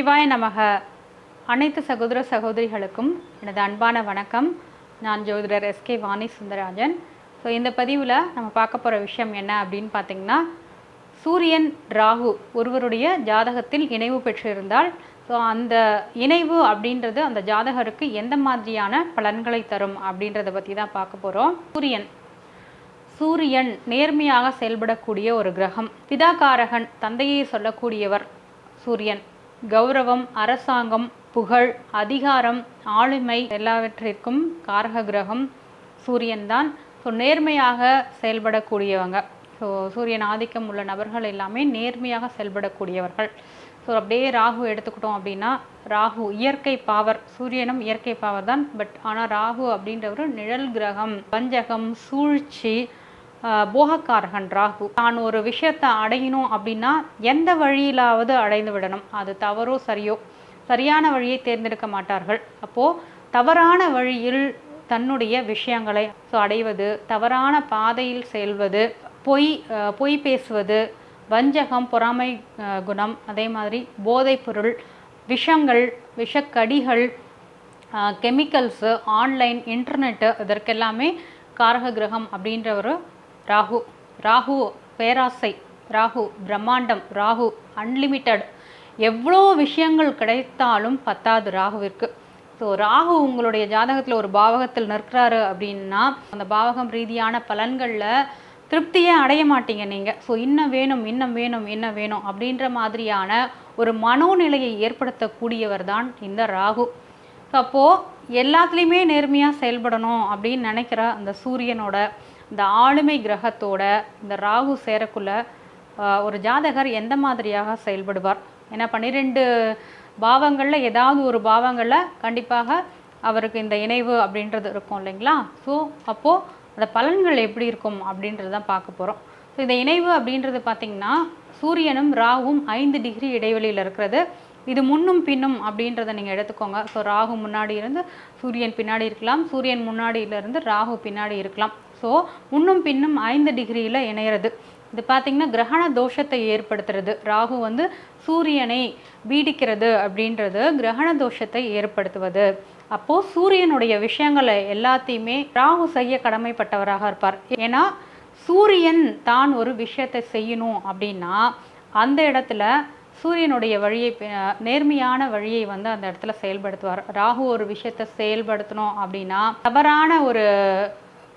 சிவாய நமக. அனைத்து சகோதர சகோதரிகளுக்கும் எனது அன்பான வணக்கம். நான் ஜோதிடர் எஸ்கே வாணி சுந்தரராஜன். ஸோ இந்த பதிவில் நம்ம பார்க்க போகிற விஷயம் என்ன அப்படின்னு பார்த்திங்கன்னா சூரியன் ராகு ஒருவருடைய ஜாதகத்தில் இணைவு பெற்றிருந்தால் ஸோ அந்த இணைவு அப்படின்றது அந்த ஜாதகருக்கு எந்த மாதிரியான பலன்களை தரும் அப்படின்றத பற்றி தான் பார்க்க போகிறோம் சூரியன். சூரியன் நேர்மையாக செயல்படக்கூடிய ஒரு கிரகம். பிதாகாரகன் தந்தையை சொல்லக்கூடியவர் சூரியன். கௌரவம் அரசாங்கம் புகழ் அதிகாரம் ஆளுமை எல்லாவற்றிற்கும் காரக கிரகம் சூரியன் தான். ஸோ நேர்மையாக செயல்படக்கூடியவங்க. ஸோ சூரியன் ஆதிக்கம் உள்ள நபர்கள் எல்லாமே நேர்மையாக செயல்படக்கூடியவர்கள். ஸோ அப்படியே ராகு எடுத்துக்கிட்டோம் அப்படின்னா ராகு இயற்கை பாவர் சூரியனும் இயற்கை பாவர் தான். பட் ஆனால் ராகு அப்படின்றவர் நிழல் கிரகம் பஞ்சகம் சூழ்ச்சி போகக்காரகன் ராகு. தான் ஒரு விஷயத்தை அடையணும் அப்படின்னா எந்த வழியிலாவது அடைந்து விடணும். அது தவறோ சரியோ சரியான வழியை தேர்ந்தெடுக்க மாட்டார்கள். அப்போது தவறான வழியில் தன்னுடைய விஷயங்களை ஸோ அடைவது தவறான பாதையில் செல்வது பொய் பொய் பேசுவது வஞ்சகம் பொறாமை குணம் அதே மாதிரி போதைப்பொருள் விஷங்கள் விஷக்கடிகள் கெமிக்கல்ஸு ஆன்லைன் இன்டர்நெட்டு இதற்கெல்லாமே காரக கிரகம் அப்படின்ற ஒரு ராகு ராகு பேராசை ராகு பிரம்மாண்டம் ராகு அன்லிமிட்டெட் எவ்வளோ விஷயங்கள் கிடைத்தாலும் பத்தாது ராகுவிற்கு. ஸோ ராகு உங்களுடைய ஜாதகத்தில் ஒரு பாவகத்தில் நிற்கிறாரு அப்படின்னா அந்த பாவகம் ரீதியான பலன்களில் திருப்தியே அடைய மாட்டீங்க நீங்கள் ஸோ இன்னும் வேணும் இன்னும் வேணும் இன்னும் வேணும் அப்படின்ற மாதிரியான ஒரு மனோநிலையை ஏற்படுத்தக்கூடியவர் தான் இந்த ராகு. ஸோ அப்போது எல்லாத்துலேயுமே நேர்மையாக செயல்படணும் அப்படின்னு நினைக்கிற அந்த சூரியனோட இந்த ஆளுமை கிரகத்தோட இந்த ராகு சேரக்குள்ள ஒரு ஜாதகர் எந்த மாதிரியாக செயல்படுவார்? ஏன்னா பன்னிரெண்டு பாவங்களில் ஏதாவது ஒரு பாவங்களில் கண்டிப்பாக அவருக்கு இந்த இணைவு அப்படின்றது இருக்கும் இல்லைங்களா? ஸோ அப்போது அந்த பலன்கள் எப்படி இருக்கும் அப்படின்றது தான் பார்க்க போகிறோம் ஸோ இந்த இணைவு அப்படின்றது பார்த்திங்கன்னா சூரியனும் ராகுவும் ஐந்து டிகிரி இடைவெளியில் இருக்கிறது. இது முன்னும் பின்னும் அப்படின்றத நீங்கள் எடுத்துக்கோங்க. ஸோ ராகு முன்னாடி இருந்து சூரியன் பின்னாடி இருக்கலாம். சூரியன் முன்னாடியிலிருந்து ராகு பின்னாடி இருக்கலாம். ஸோ முன்னும் பின்னும் ஐந்து டிகிரியில் இணையிறது. இது பார்த்திங்கன்னா கிரகண தோஷத்தை ஏற்படுத்துறது. ராகு வந்து சூரியனை பீடிக்கிறது அப்படின்றது கிரகண தோஷத்தை ஏற்படுத்துவது. அப்போது சூரியனுடைய விஷயங்களை எல்லாத்தையுமே ராகு செய்ய கடமைப்பட்டவராக இருப்பார். ஏன்னா சூரியன் தான் ஒரு விஷயத்தை செய்யணும் அப்படின்னா அந்த இடத்துல சூரியனுடைய வழியை நேர்மையான வழியை வந்து அந்த இடத்துல செயல்படுத்துவார். ராகு ஒரு விஷயத்தை செயல்படுத்தணும் அப்படின்னா தவறான ஒரு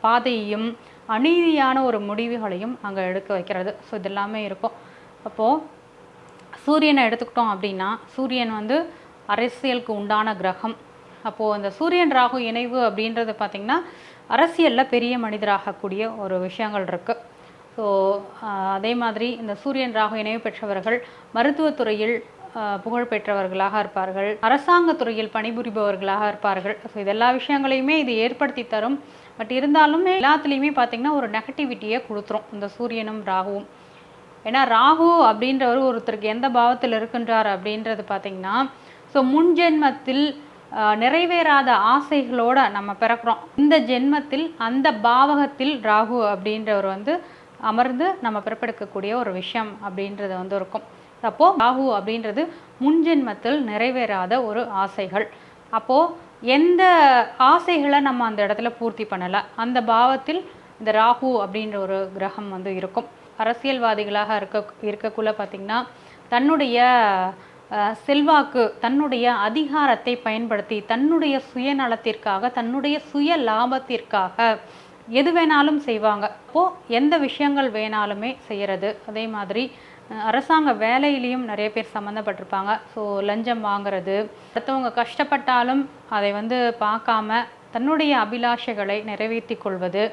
பாதையையும் அநீதியான ஒரு முடிவுகளையும் அங்கே எடுக்க வைக்கிறது. ஸோ இது எல்லாமே இருக்கும். அப்போது சூரியனை எடுத்துக்கிட்டோம் அப்படின்னா சூரியன் வந்து அரசியலுக்கு உண்டான கிரகம். அப்போது அந்த சூரியன் ராகு இணைவு அப்படின்றது பார்த்திங்கன்னா அரசியலில் பெரிய மனிதராகக்கூடிய ஒரு விஷயங்கள் இருக்குது ஸோ அதே மாதிரி இந்த சூரியன் ராகு இணைவு பெற்றவர்கள் மருத்துவத்துறையில் புகழ் பெற்றவர்களாக இருப்பார்கள். அரசாங்கத்துறையில் பணிபுரிபவர்களாக இருப்பார்கள். ஸோ இது எல்லா விஷயங்களையுமே இது ஏற்படுத்தி தரும் பட் இருந்தாலுமே எல்லாத்துலேயுமே பார்த்திங்கன்னா ஒரு நெகட்டிவிட்டியை கொடுத்துரும். இந்த சூரியனும் ராகுவும். ஏன்னா ராகு அப்படின்றவர் ஒருத்தருக்கு எந்த பாவத்தில் இருக்கின்றார் அப்படின்றது பார்த்திங்கன்னா ஸோ முன் ஜென்மத்தில் நிறைவேறாத ஆசைகளோட நம்ம பிறக்கிறோம். இந்த ஜென்மத்தில் அந்த பாவகத்தில் ராகு அப்படின்றவர் வந்து அமர்ந்து நம்ம பிறப்பெடுக்கக்கூடிய ஒரு விஷயம் அப்படின்றது வந்து இருக்கும். அப்போது ராகு அப்படின்றது முன் ஜென்மத்தில் நிறைவேறாத ஒரு ஆசைகள். அப்போது எந்த ஆசைகளை நம்ம அந்த இடத்துல பூர்த்தி பண்ணலை? அந்த பாவத்தில் இந்த ராகு அப்படின்ற ஒரு கிரகம் வந்து இருக்கும். அரசியல்வாதிகளாக இருக்க இருக்கக்குள்ள பார்த்திங்கன்னா தன்னுடைய செல்வாக்கு தன்னுடைய அதிகாரத்தை பயன்படுத்தி தன்னுடைய சுயநலத்திற்காக தன்னுடைய சுய லாபத்திற்காக எது வேணாலும் செய்வாங்க. அப்போது எந்த விஷயங்கள் வேணாலுமே செய்கிறது அதே மாதிரி அரசாங்க வேலையிலையும் நிறைய பேர் சம்மந்தப்பட்டிருப்பாங்க. ஸோ லஞ்சம் வாங்குறது அடுத்தவங்க கஷ்டப்பட்டாலும் அதை வந்து பார்க்காம தன்னுடைய அபிலாஷைகளை நிறைவேற்றி கொள்வது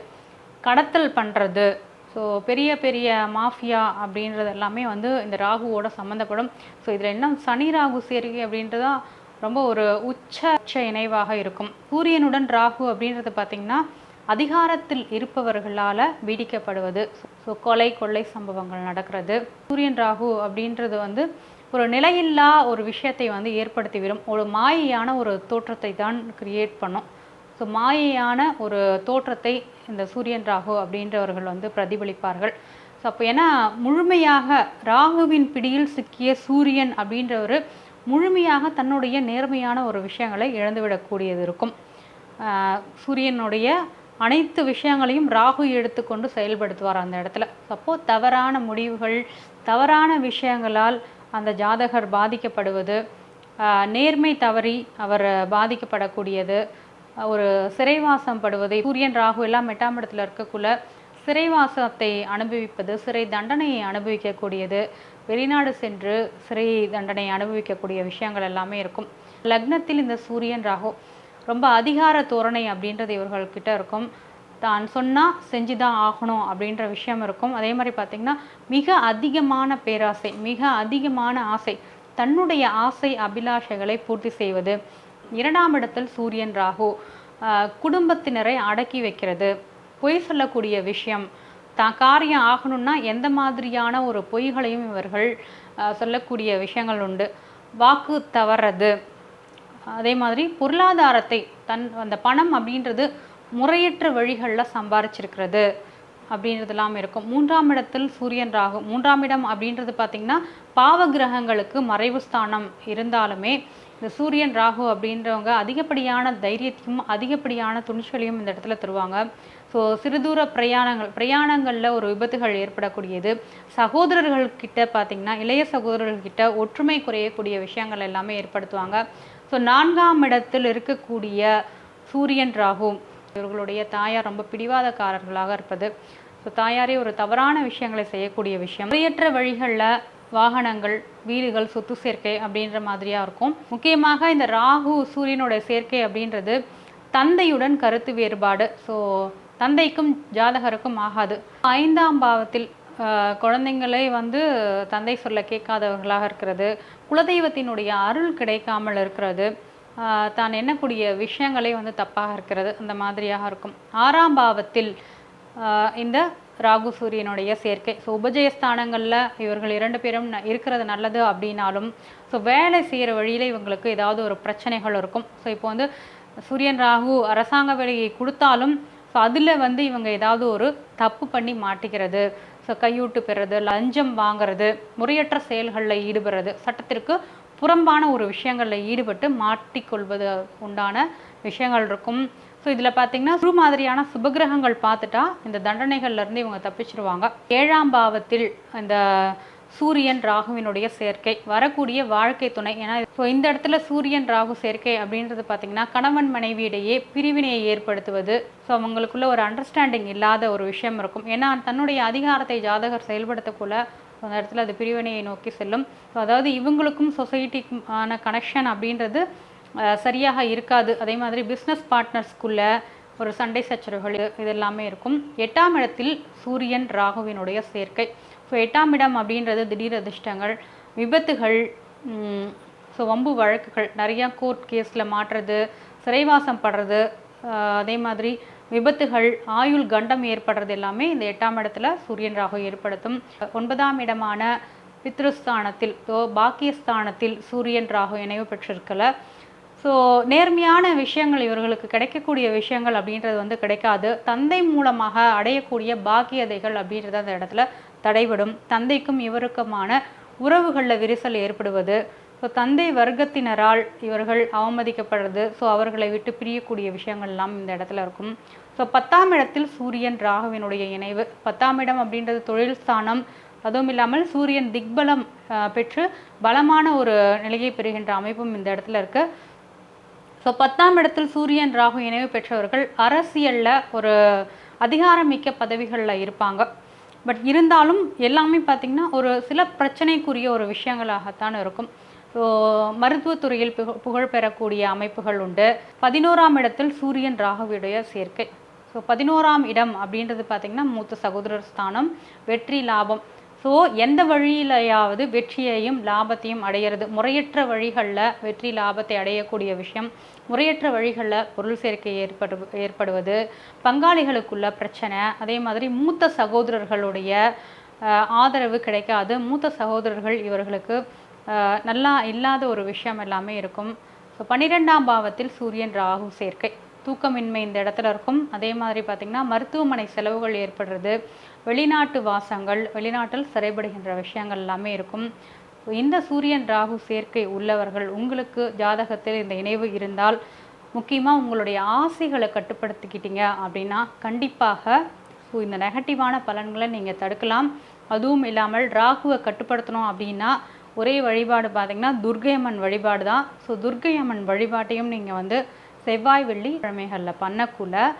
கடத்தல் பண்ணுறது ஸோ பெரிய பெரிய மாஃபியா அப்படின்றது எல்லாமே வந்து இந்த ராகுவோட சம்மந்தப்படும். ஸோ இதில் என்ன சனி ராகு சேர்க்கை அப்படின்றதா ரொம்ப ஒரு உச்ச உச்ச இணைவாக இருக்கும். சூரியனுடன் ராகு அப்படின்றது பார்த்திங்கன்னா அதிகாரத்தில் இருப்பவர்களால் பீடிக்கப்படுவது ஸோ கொலை கொள்ளை சம்பவங்கள் நடக்கிறது. சூரியன் ராகு அப்படின்றது வந்து ஒரு நிலையில்லா ஒரு விஷயத்தை வந்து ஏற்படுத்திவிடும். ஒரு மாயையான ஒரு தோற்றத்தை தான் கிரியேட் பண்ணும். ஸோ மாயையான ஒரு தோற்றத்தை இந்த சூரியன் ராகு அப்படின்றவர்கள் வந்து பிரதிபலிப்பார்கள். ஸோ அப்போ ஏன்னா முழுமையாக ராகுவின் பிடியில் சிக்கிய சூரியன் அப்படின்றவர் முழுமையாக தன்னுடைய நேர்மையான ஒரு விஷயங்களை இழந்துவிடக்கூடியது இருக்கும். சூரியனுடைய அனைத்து விஷயங்களையும் ராகு எடுத்துக்கொண்டு செயல்படுத்துவார் அந்த இடத்துல. அப்போ தவறான முடிவுகள் தவறான விஷயங்களால் அந்த ஜாதகர் பாதிக்கப்படுவது நேர்மை தவறி அவர் பாதிக்கப்படக்கூடியது ஒரு சிறைவாசம் படுவது சூரியன் ராகு எல்லாம் எட்டாம் இடத்துல இருக்கக்குள்ள சிறைவாசத்தை அனுபவிப்பது சிறை தண்டனையை அனுபவிக்கக்கூடியது வெளிநாடு சென்று சிறை தண்டனை அனுபவிக்கக்கூடிய விஷயங்கள் எல்லாமே இருக்கும். லக்னத்தில் இந்த சூரியன் ராகு ரொம்ப அதிகார தோரணை அப்படின்றது இவர்கள்கிட்ட இருக்கும். தான் சொன்னால் செஞ்சு தான் ஆகணும் அப்படின்ற விஷயம் இருக்கும். அதே மாதிரி பார்த்திங்கன்னா மிக அதிகமான பேராசை மிக அதிகமான ஆசை தன்னுடைய ஆசை அபிலாஷைகளை பூர்த்தி செய்வது. இரண்டாம் இடத்தில் சூரியன் ராகு குடும்பத்தினரை அடக்கி வைக்கிறது. பொய் சொல்லக்கூடிய விஷயம். தான் காரியம் ஆகணும்னா எந்த மாதிரியான ஒரு பொய்களையும் இவர்கள் சொல்லக்கூடிய விஷயங்கள் உண்டு. வாக்கு தவறது அதே மாதிரி பொருளாதாரத்தை தன் அந்த பணம் அப்படின்றது முறையற்ற வழிகளில் சம்பாரிச்சிருக்கிறது அப்படின்றதெல்லாம் இருக்கும். மூன்றாம் இடத்தில் சூரியன் ராகு. மூன்றாம் இடம் அப்படின்றது பார்த்திங்கன்னா பாவ கிரகங்களுக்கு மறைவு ஸ்தானம் இருந்தாலுமே இந்த சூரியன் ராகு அப்படின்றவங்க அதிகப்படியான தைரியத்தையும் அதிகப்படியான துணிச்சலையும் இந்த இடத்துல தருவாங்க. ஸோ சிறுதூர பிரயாணங்கள் பிரயாணங்களில் ஒரு விபத்துகள் ஏற்படக்கூடியது. சகோதரர்கள் கிட்ட பார்த்திங்கன்னா இளைய சகோதரர்கள்கிட்ட ஒற்றுமை குறையக்கூடிய விஷயங்கள் எல்லாமே ஏற்படுத்துவாங்க. ஸோ நான்காம் இடத்தில் இருக்கக்கூடிய சூரியன் ராகு இவர்களுடைய தாயார் ரொம்ப பிடிவாதக்காரர்களாக இருப்பது. ஸோ தாயாரே ஒரு தவறான விஷயங்களை செய்யக்கூடிய விஷயம். முறையற்ற வழிகளில் வாகனங்கள் வீடுகள் சொத்து சேர்க்கை அப்படின்ற மாதிரியாக இருக்கும். முக்கியமாக இந்த ராகு சூரியனோட சேர்க்கை அப்படின்றது தந்தையுடன் கருத்து வேறுபாடு. ஸோ தந்தைக்கும் ஜாதகருக்கும் ஆகாது. ஐந்தாம் பாவத்தில் குழந்தைங்களே வந்து தந்தை சொல்ல கேட்காதவர்களாக இருக்கிறது. குலதெய்வத்தினுடைய அருள் கிடைக்காமல் இருக்கிறது. தான் எண்ணக்கூடிய விஷயங்களே வந்து தப்பாக இருக்கிறது. அந்த மாதிரியாக இருக்கும். ஆறாம் பாவத்தில் இந்த ராகு சூரியனுடைய சேர்க்கை. ஸோ உபஜயஸ்தானங்களில் இவர்கள் இரண்டு பேரும் ந- இருக்கிறது நல்லது அப்படின்னாலும் ஸோ வேலை செய்கிற வழியில் இவங்களுக்கு ஏதாவது ஒரு பிரச்சனைகள் இருக்கும். ஸோ இப்போ வந்து சூரியன் ராகு அரசாங்க வேலையை கொடுத்தாலும் ஸோ அதில் வந்து இவங்க ஏதாவது ஒரு தப்பு பண்ணி மாட்டிக்கிறது. கையூட்டு பெறுறது லஞ்சம் வாங்குறது முறையற்ற செயல்களில் ஈடுபடுறது சட்டத்திற்கு புறம்பான ஒரு விஷயங்களில் ஈடுபட்டு மாட்டிக்கொள்வது உண்டான விஷயங்கள் இருக்கும். ஸோ இதில் பார்த்தீங்கன்னா சுரு மாதிரியான சுபகிரகங்கள் பார்த்துட்டா இந்த தண்டனைகள்லேருந்து இவங்க தப்பிச்சிருவாங்க. ஏழாம் பாவத்தில் இந்த சூரியன் ராகுவினுடைய சேர்க்கை வரக்கூடிய வாழ்க்கை துணை. ஏன்னா ஸோ இந்த இடத்துல சூரியன் ராகு சேர்க்கை அப்படின்றது பார்த்தீங்கன்னா கணவன் மனைவியிடையே பிரிவினையை ஏற்படுத்துவது. ஸோ அவங்களுக்குள்ள ஒரு அண்டர்ஸ்டாண்டிங் இல்லாத ஒரு விஷயம் இருக்கும். ஏன்னா தன்னுடைய அதிகாரத்தை ஜாதகர் செயல்படுத்தக்குள்ள அந்த இடத்துல அது பிரிவினையை நோக்கி செல்லும். ஸோ அதாவது இவங்களுக்கும் சொசைட்டிக்குமான கனெக்ஷன் அப்படின்றது சரியாக இருக்காது. அதே மாதிரி பிஸ்னஸ் பார்ட்னர்ஸ்க்குள்ளே ஒரு சண்டை சச்சரவுகள் இதெல்லாமே இருக்கும். எட்டாம் இடத்தில் சூரியன் ராகுவினுடைய சேர்க்கை. ஸோ எட்டாம் இடம் அப்படின்றது திடீர் அதிர்ஷ்டங்கள் விபத்துகள் ஸோ வம்பு வழக்குகள் நிறையா கோர்ட் கேஸில் மாட்டுறது சிறைவாசம் படுறது அதே மாதிரி விபத்துகள் ஆயுள் கண்டம் ஏற்படுறது எல்லாமே இந்த எட்டாம் இடத்துல சூரியன் ராகு ஏற்படுத்தும். ஒன்பதாம் இடமான பித்ருஸ்தானத்தில் ஸோ பாக்கியஸ்தானத்தில் சூரியன் ராகு இணைவு பெற்றிருக்கல. ஸோ நேர்மையான விஷயங்கள் இவர்களுக்கு கிடைக்கக்கூடிய விஷயங்கள் அப்படின்றது வந்து கிடைக்காது. தந்தை மூலமாக அடையக்கூடிய பாக்கியதைகள் அப்படின்றது அந்த இடத்துல தடைபடும். தந்தைக்கும் இவருக்குமான உறவுகளில் விரிசல் ஏற்படுவது. ஸோ தந்தை வர்க்கத்தினரால் இவர்கள் அவமதிக்கப்படுறது. ஸோ அவர்களை விட்டு பிரியக்கூடிய விஷயங்கள்லாம் இந்த இடத்துல இருக்கும். ஸோ பத்தாம் இடத்தில் சூரியன் ராகுவினுடைய இணைவு. பத்தாம் இடம் அப்படின்றது தொழில் ஸ்தானம். அதுவும் இல்லாமல் சூரியன் திக்பலம் பெற்று பலமான ஒரு நிலையை பெறுகின்ற அமைப்பும் இந்த இடத்துல இருக்கு. ஸோ பத்தாம் இடத்தில் சூரியன் ராகு இணைவு பெற்றவர்கள் அரசியலில் ஒரு அதிகாரமிக்க பதவிகளில் இருப்பாங்க. பட் இருந்தாலும் எல்லாமே பார்த்திங்கன்னா ஒரு சில பிரச்சனைக்குரிய ஒரு விஷயங்களாகத்தான் இருக்கும். ஸோ மருத்துவத்துறையில் புக புகழ் பெறக்கூடிய அமைப்புகள் உண்டு. பதினோராம் இடத்தில் சூரியன் ராகுவுடைய சேர்க்கை. ஸோ பதினோராம் இடம் அப்படின்றது பார்த்திங்கன்னா மூத்த சகோதரர் ஸ்தானம் வெற்றி லாபம். ஸோ எந்த வழியிலையாவது வெற்றியையும் லாபத்தையும் அடையிறது. முறையற்ற வழிகளில் வெற்றி லாபத்தை அடையக்கூடிய விஷயம். முறையற்ற வழிகளில் பொருள் சேர்க்கை ஏற்படு ஏற்படுவது. பங்காளிகளுக்குள்ள பிரச்சனை. அதே மாதிரி மூத்த சகோதரர்களுடைய ஆதரவு கிடைக்காது. மூத்த சகோதரர்கள் இவர்களுக்கு நல்லா இல்லாத ஒரு விஷயம் எல்லாமே இருக்கும். ஸோ பன்னிரெண்டாம் பாவத்தில் சூரியன் ராகு சேர்க்கை. தூக்கமின்மை இந்த இடத்துல இருக்கும். அதே மாதிரி பார்த்திங்கன்னா மருத்துவமனை செலவுகள் ஏற்படுறது வெளிநாட்டு வாசங்கள் வெளிநாட்டில் சிறைப்படுகின்ற விஷயங்கள் எல்லாமே இருக்கும். இந்த சூரியன் ராகு சேர்க்கை உள்ளவர்கள் உங்களுக்கு ஜாதகத்தில் இந்த இணைவு இருந்தால் முக்கியமாக உங்களுடைய ஆசைகளை கட்டுப்படுத்திக்கிட்டீங்க அப்படின்னா கண்டிப்பாக ஸோ இந்த நெகட்டிவான பலன்களை நீங்கள் தடுக்கலாம். அதுவும் இல்லாமல் ராகுவை கட்டுப்படுத்தணும் அப்படின்னா ஒரே வழிபாடு பார்த்திங்கன்னா துர்க்கை அம்மன் வழிபாடு தான். ஸோ துர்க்கை அம்மன் வழிபாட்டையும் நீங்கள் வந்து செவ்வாய் வெள்ளி கிழமைகளில் பண்ணக்குள்ள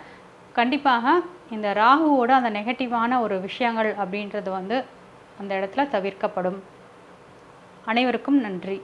கண்டிப்பாக இந்த ராகுவோட அந்த நெகட்டிவான ஒரு விஷயங்கள் அப்படின்றது வந்து அந்த இடத்துல தவிர்க்கப்படும். அனைவருக்கும் நன்றி.